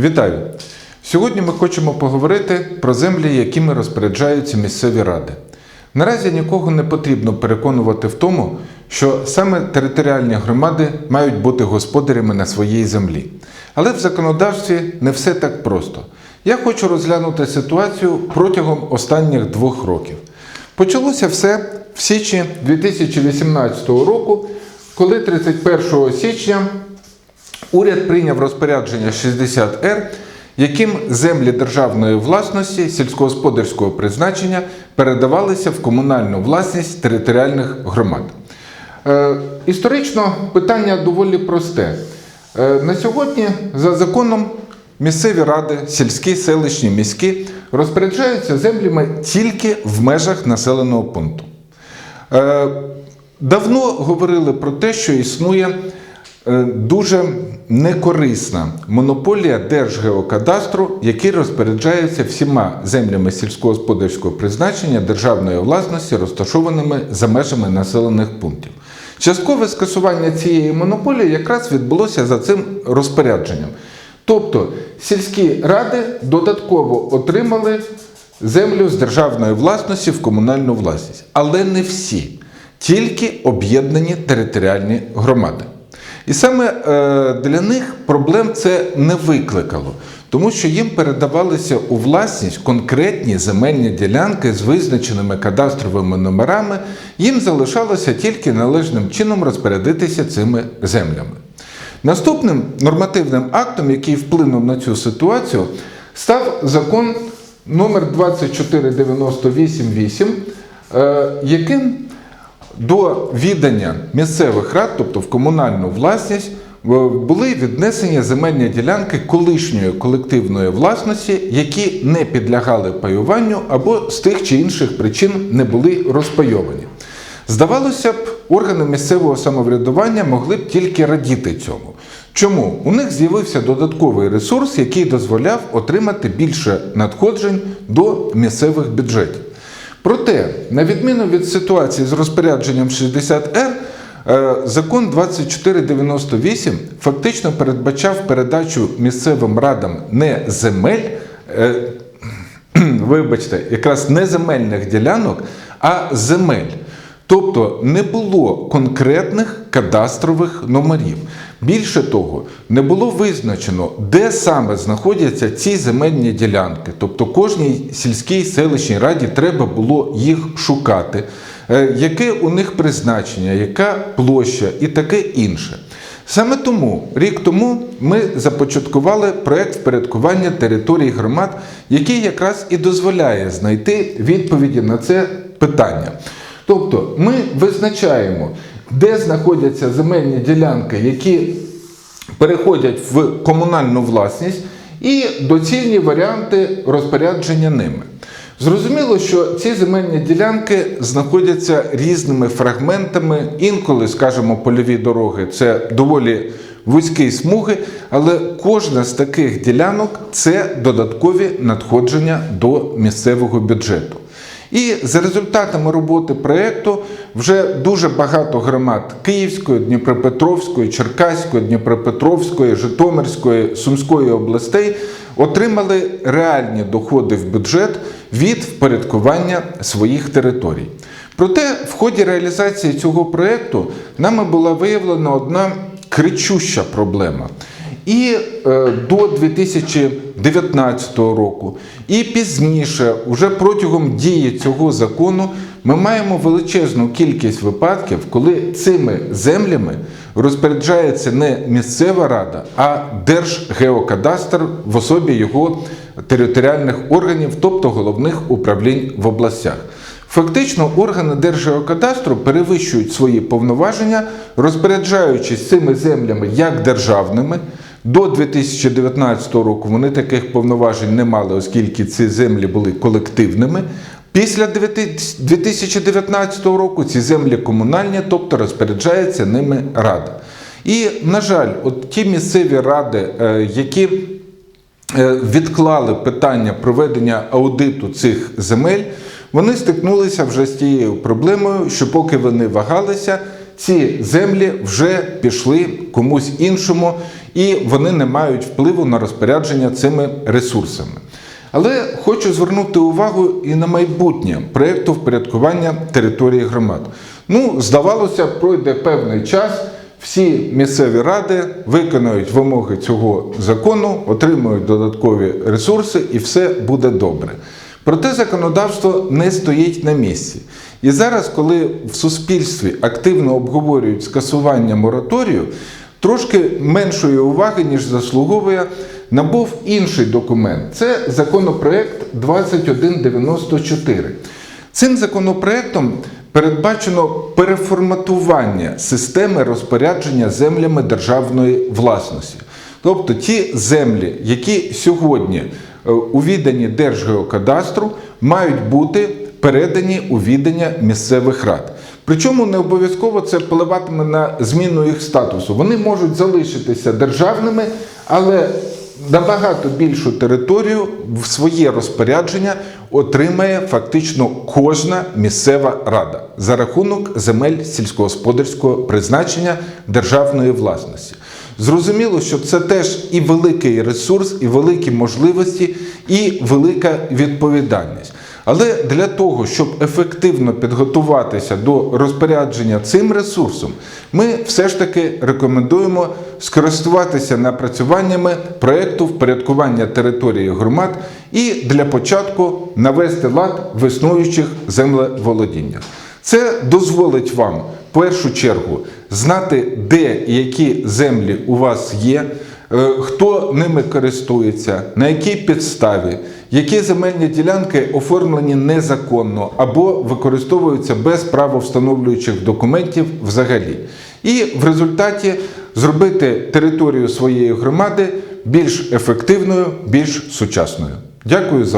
Вітаю! Сьогодні ми хочемо поговорити про землі, якими розпоряджаються місцеві ради. Наразі нікого не потрібно переконувати в тому, що саме територіальні громади мають бути господарями на своїй землі. Але в законодавстві не все так просто. Я хочу розглянути ситуацію протягом останніх двох років. Почалося все в січні 2018 року, коли 31 січня Уряд прийняв розпорядження 60Р, яким землі державної власності сільськогосподарського призначення передавалися в комунальну власність територіальних громад. Е, історично питання доволі просте. Е, на сьогодні за законом місцеві ради, сільські, селищні, міські розпоряджаються землями тільки в межах населеного пункту. Е, Давно говорили про те, що існує дуже некорисна монополія Держгеокадастру, який розпоряджається всіма землями сільськогосподарського призначення державної власності, розташованими за межами населених пунктів. Часткове скасування цієї монополії якраз відбулося за цим розпорядженням. Тобто сільські ради додатково отримали землю з державної власності в комунальну власність, але не всі, тільки об'єднані територіальні громади. І саме е, для них проблем це не викликало, тому що їм передавалися у власність конкретні земельні ділянки з визначеними кадастровими номерами, їм залишалося тільки належним чином розпорядитися цими землями. Наступним нормативним актом, який вплинув на цю ситуацію, став закон номер 24988, е, яким до віддання місцевих рад, тобто в комунальну власність, е, були віднесені земельні ділянки колишньої колективної власності, які не підлягали паюванню або з тих чи інших причин не були розпайовані. Здавалося б, органи місцевого самоврядування могли б тільки радіти цьому. Чому? У них з'явився додатковий ресурс, який дозволяв отримати більше надходжень до місцевих бюджетів. Проте, на відміну від ситуації з розпорядженням 60Р, е, закон 2498 фактично передбачав передачу місцевим радам не земель, е, вибачте, якраз не земельних ділянок, а земель. Тобто не було конкретних кадастрових номерів. Більше того, не було визначено, де саме знаходяться ці земельні ділянки. Тобто кожній сільській селищній раді треба було їх шукати, е, яке у них призначення, яка площа і таке інше. Саме тому рік тому ми започаткували проект впорядкування територій громад, який якраз і дозволяє знайти відповіді на це питання. Тобто ми визначаємо, де знаходяться земельні ділянки, які переходять в комунальну власність, і доцільні варіанти розпорядження ними. Зрозуміло, що ці земельні ділянки знаходяться різними фрагментами, інколи, скажімо, польові дороги це доволі вузькі смуги, але кожна з таких ділянок це додаткові надходження до місцевого бюджету. І за результатами роботи проєкту вже дуже багато громад Київської, Дніпропетровської, Черкаської, Дніпропетровської, Житомирської, Сумської областей отримали реальні доходи в бюджет від впорядкування своїх територій. Проте в ході реалізації цього проєкту нами була виявлена одна кричуща проблема. І е, до 2019 року, і пізніше, уже протягом дії цього закону, ми маємо величезну кількість випадків, коли цими землями розпоряджається не місцева рада, а Держгеокадастр в особі його територіальних органів, тобто головних управлінь в областях. Фактично, органи Держгеокадастру перевищують свої повноваження, розпоряджаючись цими землями як державними. До 2019 року вони таких повноважень не мали, оскільки ці землі були колективними. Після 2019 року ці землі комунальні, тобто розпоряджається ними рада. І, на жаль, от ті місцеві ради, е, які е, відклали питання проведення аудиту цих земель, вони стикнулися вже з тією проблемою, що поки вони вагалися, ці землі вже пішли комусь іншому. І вони не мають впливу на розпорядження цими ресурсами. Але хочу звернути увагу і на майбутнє проєкту впорядкування території громад. Ну, здавалося, пройде певний час, всі місцеві ради виконають вимоги цього закону, отримують додаткові ресурси і все буде добре. Проте законодавство не стоїть на місці. І зараз, коли в суспільстві активно обговорюють скасування мораторію, трошки меншої уваги, ніж заслуговує, набув інший документ. Це законопроект 2194. Цим законопроектом передбачено переформатування системи розпорядження землями державної власності. Тобто ті землі, які сьогодні е, у відданні Держгеокадастру, мають бути передані у віддання місцевих рад. Причому не обов'язково це впливатиме на зміну їх статусу. Вони можуть залишитися державними, але набагато більшу територію в своє розпорядження отримає фактично кожна місцева рада за рахунок земель сільськогосподарського призначення державної власності. Зрозуміло, що це теж і великий ресурс, і великі можливості, і велика відповідальність. Але для того, щоб ефективно підготуватися до розпорядження цим ресурсом, ми все ж таки рекомендуємо скористуватися напрацюваннями проєкту впорядкування території громад і для початку навести лад в існуючих землеволодіннях. Це дозволить вам в першу чергу знати, де і які землі у вас є, е, хто ними користується, на якій підставі, які земельні ділянки оформлені незаконно або використовуються без правовстановлюючих документів взагалі. І в результаті зробити територію своєї громади більш ефективною, більш сучасною. Дякую за